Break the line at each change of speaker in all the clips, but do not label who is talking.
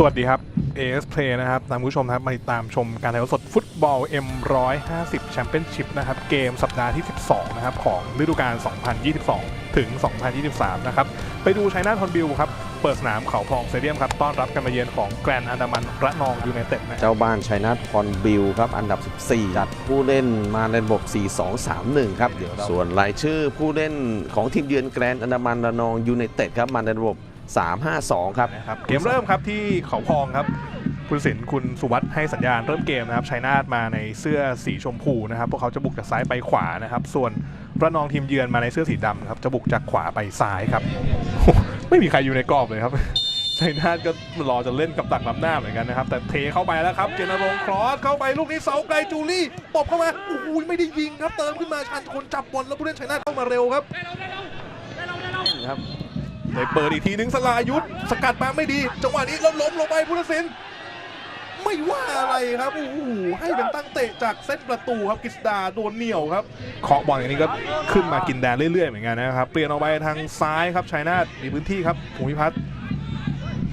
สวัสดีครับ AS Play นะครับตามผู้ชมนะครับมาติดตามชมการถ่ายทอดสดฟุตบอล M150 Championship นะครับ เกมสัปดาห์ที่ 12 นะครับ ของฤดูกาล 2022 ถึง 2023 นะครับ ไปดูชัยนาทอนบิลครับ เปิดสนามเขาพลองสเตเดียมครับ ต้อนรับการมาเยือนของแกรนด์อันดามันระนองยูไนเต็ดนะ
เจ้าบ้านชัยนาทพรบิลครับ อันดับ 14 จัดผู้เล่นมาในระบบ 4-2-3-1 ครับเดี๋ยวส่วนรายชื่อผู้เล่นของทีมเยือนแกรนด์อันดามันระนองยูไนเต็ดครับมาในระบบ 3-5-2 ครับ
นะครับเกมเริ่มครับที่เขาพองครับ คุณสินคุณสุวัสด์ให้สัญญาณเริ่มเกมนะครับชัยนาทมาในเสื้อสีชมพูนะครับพวกเขาจะบุกจากซ้ายไปขวานะครับ ส่วนระนองทีมเยือนมาในเสื้อสีดำครับจะบุกจากขวาไปซ้ายครับ ไม่มีใครอยู่ในกรอบเลยครับชัยนาทก็รอจะเล่นกับตักล้ำหน้าเหมือนกันนะครับ แต่เทเข้าไปแล้วครับเจนรงค์ครอสเข้าไปลูกนี้เสาไกลจูลี่ตบเข้ามาโอ้โหไม่ได้ยิงครับเติมขึ้นมาชันคนจับบอลแล้วผู้เล่นชัยนาทเข้ามาเร็วครับ
ครับ
ในเปิดอีกทีนึงสลายุทธสกัดมาไม่ดี จังหวะนี้แล้วล้มลงไปพุทธศิลป์ไม่ว่าอะไรครับโอ้โหให้เป็นตั้งเตะจากเซตประตูครับกฤษดาโดนเหนียวครับเคาะบอลอย่างนี้ก็ขึ้นมากินแดนเรื่อยๆเหมือนกันนะครับ เปลี่ยนออกไปทางซ้ายครับชัยนาทมีพื้นที่ครับภูมิพัฒน์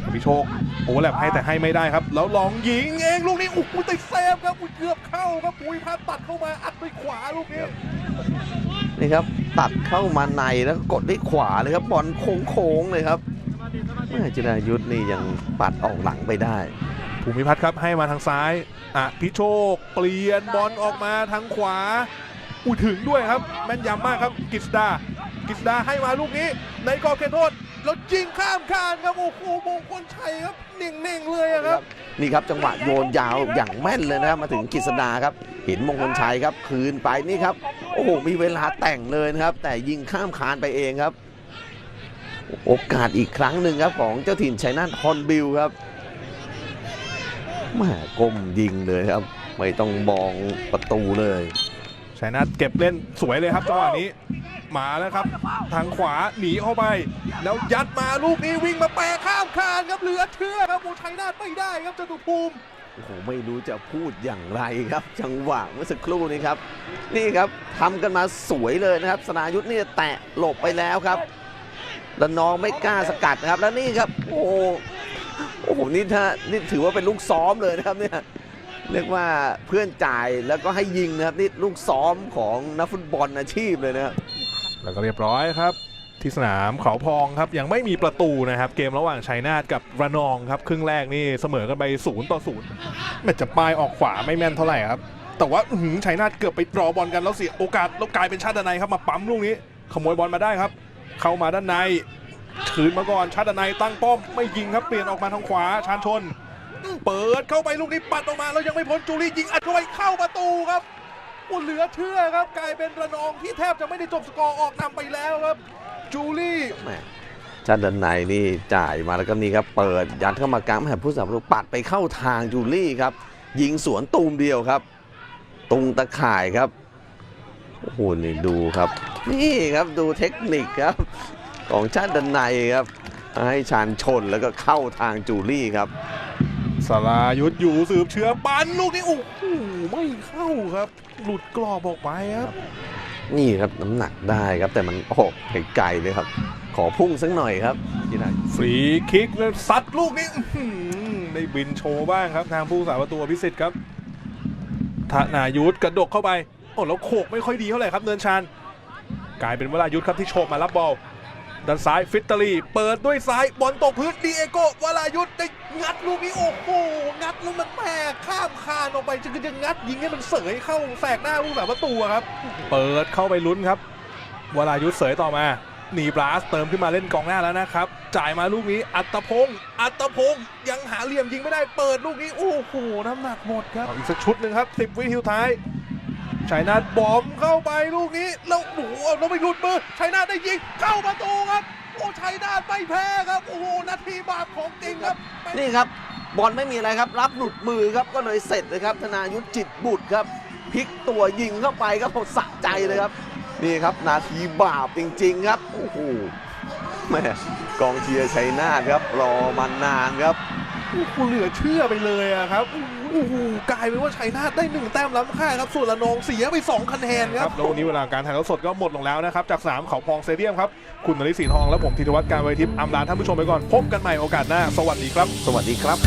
อภิโชคโอ้แลบให้แต่ให้ไม่ได้ครับ แล้วลองยิงเองลูกนี้โอ้โหติดเซฟครับเกือบเข้าครับภูมิพัฒน์ตัดเข้ามาอัดด้วยขวาลูกนี้
นี่ครับ ตัดเข้ามาในแล้วก็กดด้วยขวาเลยครับบอลโค้งๆเลยครับแม่จิรายุทธ์นี่ยังปัดออกหลังไปได้
ภูมิพัฒน์ครับให้มาทางซ้ายอะพิโชคเปลี่ยนบอลออกมาทางขวาอุ้ยถึงด้วยครับ แม่นยำมากครับกิษดากฤษดาให้มาลูกนี้ ในกรอบเขตโทษแล้วยิงข้ามคานครับโอ้โหมงคลชัยครับเน่งๆเลยอะครับ
นี่ครับจังหวะโยนยาวอย่างแม่นเลยนะครับมาถึงกฤษดาครับเห็นมงคลชัยครับคืนไปนี่ครับ โอ้โหมีเวลาแต่งเลยนะครับ แต่ยิงข้ามคานไปเองครับ โอกาสอีกครั้งหนึ่งครับของเจ้าถิ่นชัยนาทฮอนบิลครับแม่ก้มยิงเลยครับ ไม่ต้องมองประตูเลย
ชัยนาทเก็บเล่นสวยเลยครับจังหวะนี้ มาแล้วครับ ทางขวาหนีเข้าไป แล้วยัดมาลูกนี้วิ่งมาแปะข้ามคานครับเหลือเชื่อครับโอ้ชัยนาทไม่ได้ครับจตุภูมิ
โอ้โหไม่รู้จะพูดอย่างไรครับ จังหวะเมื่อสักครู่นี้ครับ นี่ครับทำกันมาสวยเลยนะครับ สนายุทธนี่แตะหลบไปแล้วครับแล้วน้องไม่กล้าสกัดนะครับ แล้วนี่ครับ โอ้โหโอ้โหนี่ถ้านี่ถือว่าเป็นลูกซ้อมเลยนะครับเนี่ยเรียกว่าเพื่อนจ่ายแล้วก็ให้ยิงนะครับนี่ลูกซ้อมของนักฟุตบอลอาชีพเลยนะครับ
แล้วก็เรียบร้อยครับ ที่สนามเขาพองครับยังไม่มีประตูนะครับ เกมระหว่างชัยนาทกับระนองครับ ครึ่งแรกนี่เสมอกันไปศูนย์ต่อศูนย์แมตช์จะปลายออกขวาไม่แม่นเท่าไหร่ครับ แต่ว่าหือชัยนาทเกือบไปรอบอลกันแล้วเสียโอกาสแล้วกลายเป็นชาตินัยครับมาปั๊มลูกนี้ ขโมยบอลมาได้ครับ เข้ามาด้านในคืนมาก่อนชาตินัยตั้งป้อมไม่ยิงครับเปลี่ยนออกมาทางขวาชานชน เปิดเข้าไปลูกนี้ปัดออกมาแล้วยังไม่พ้นจูรี่ยิงอัดเข้าไปเข้าประตูครับโอ้เหลือเชื่อครับ กลายเป็นระนองที่แทบจะไม่ได้จบสกอร์ออกนำไปแล้วครับ จูลี่
แหม่ชาติดันในนี่จ่ายมาแล้วก็นี่ครับเปิดยัดเข้ามากลางแผ่นผู้สาประตูปัดไปเข้าทางจูลี่ครับ ยิงสวนตูมเดียวครับตุงตะข่ายครับโอ้โหนี่ดูครับ นี่ครับดูเทคนิคครับ ของชาติดันในครับให้ชานชนแล้วก็เข้าทางจูลี่ครับ
สลายุทธอยู่สืบเชื้อปันลูกนี้โอ้โหไม่เข้าครับ หลุดกรอบออกไปครับ
นี่ครับน้ำหนักได้ครับแต่มันโอ้ไกลๆเลยครับ ขอพุ่งสักหน่อยครับที่ไหน
ฟรีคิกแล้วซัดลูกนี้ได้บินโชว์บ้างครับ ทางผู้สาประตูพิสิทธิ์ครับธนายุทธกระดกเข้าไปโอ้แล้วโขกไม่ค่อยดีเท่าไหร่ครับเนินชานกลายเป็นเวลายุทธครับที่โฉบมารับบอล ด้านซ้ายฟิตเตอรีเปิดด้วยซ้ายบอลตกพื้นดีเอโกวรายุทธได้งัดลูกนี้โอ้โหงัดแล้วมันแหมข้ามคานออกไปจะจะงัดยิงให้มันเสยเข้าแสกหน้าผู้สาประตูอะครับ เปิดเข้าไปลุ้นครับวรายุทธเสยต่อมาหนีบลัสเติมขึ้นมาเล่นกองหน้าแล้วนะครับ จ่ายมาลูกนี้อัตพงศ์อัตพงศ์ยังหาเหลี่ยมยิงไม่ได้เปิดลูกนี้โอ้โหน้ำหนักหมดครับเอาอีกสักชุดหนึ่งครับ 10 วินาทีสุดท้าย ชัยนาทบอมเข้าไปลูกนี้ แล้วโอ้โหแล้วไม่หลุดมือชัยนาทได้ยิงเข้าประตูครับ โอ้ชัยนาทไม่แพ้ครับโอ้โหนาทีบาปของจริงครับ
นี่ครับบอลไม่มีอะไรครับ รับหลุดมือครับก็เลยเสร็จเลยครับธนายุทธจิตบุตรครับพลิกตัวยิงเข้าไปครับผมสะใจเลยครับนี่ครับ นาทีบาปจริง ๆ ครับโอ้โหแม่กองเชียร์ชัยนาทครับรอมานานครับ
โอ้โหเหลือเชื่อไปเลยอะครับโอ้โหกลายเป็นว่าชัยนาทได้หนึ่งแต้มล้ำค่าครับส่วนละนองเสียไปสองคะแนนครับแล้ววันนี้เวลาการถ่ายทอดสดก็หมดลงแล้วนะครับจากสนามเขาพองสเตเดียมครับคุณนริศรีทองและผมธีรวัตรการไวทิพย์อำลาท่านผู้ชมไปก่อนพบกันใหม่โอกาสหน้า สวัสดีครับ
สวัสดีครับ